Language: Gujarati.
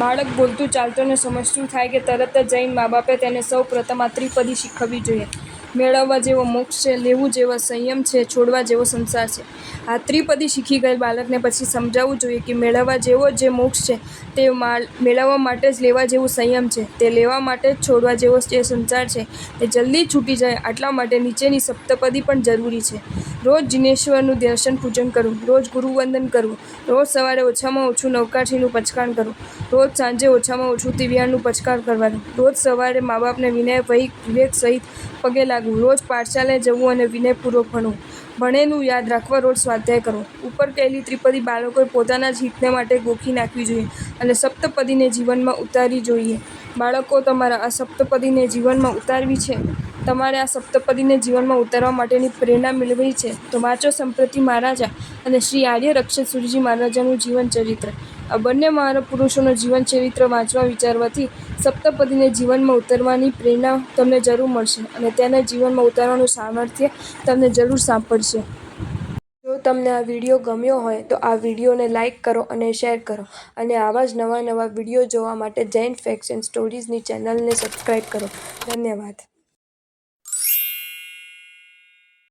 બાળક બોલતું ચાલતું અને સમજતું થાય કે તરત જ જઈને મા બાપે તેને સૌ પ્રથમ આ ત્રિપદી શીખવવી જોઈએ. મેળવવા જેવો મોક્ષ છે, લેવું જેવો સંયમ છે, છોડવા જેવો સંસાર છે. આ ત્રિપદી શીખી ગયેલ બાળકને પછી સમજાવવું જોઈએ કે મેળવવા જેવો જે મોક્ષ છે તે મેળવવા માટે જ લેવા જેવું સંયમ છે. તે લેવા માટે જ છોડવા જેવો જે સંસાર છે તે જલ્દી છૂટી જાય આટલા માટે નીચેની સપ્તપદી પણ જરૂરી છે. રોજ જિનેશ્વરનું દર્શન પૂજન કરવું, રોજ ગુરુવંદન કરવું, રોજ સવારે ઓછામાં ઓછું નવકાઠીનું પચકાણ કરવું, રોજ સાંજે ઓછામાં ઓછું તિવ્યાનું પચકાણ કરવાનું, રોજ સવારે મા બાપને વિનય વિવેક સહિત પગે લાગવું, રોજ પાઠશાલે જવું અને વિનયપૂર્વક ભણવું. ભણેલું યાદ રાખવા રોજ સ્વાધ્યાય કરો. ઉપર કહેલી ત્રિપદી બાળકોએ પોતાના જ હિતને માટે ગોખી નાખવી જોઈએ અને સપ્તપદીને જીવનમાં ઉતારવી જોઈએ. બાળકો, તમારા આ સપ્તપદીને જીવનમાં ઉતારવી છે? તમારે આ સપ્તપદીને જીવનમાં ઉતારવા માટેની પ્રેરણા મેળવી છે? તો વાંચો સંપ્રતિ મહારાજા અને શ્રી આર્ય રક્ષિત સુરજી મહારાજાનું જીવન ચરિત્ર આ બંને મહાપુરુષોનું જીવન ચરિત્ર વાંચવા વિચારવાથી સપ્તપદીને જીવનમાં ઉતરવાની પ્રેરણા તમને જરૂર મળશે અને તેને જીવનમાં ઉતારવાનું સામર્થ્ય તમને જરૂર સાંપડશે. જો તમને આ વીડિયો ગમ્યો હોય તો આ વિડીયોને લાઇક કરો અને શેર કરો અને આવા જ નવા નવા વીડિયો જોવા માટે જૈન ફેક્શન સ્ટોરીઝની ચેનલને સબસ્ક્રાઈબ કરો. ધન્યવાદ.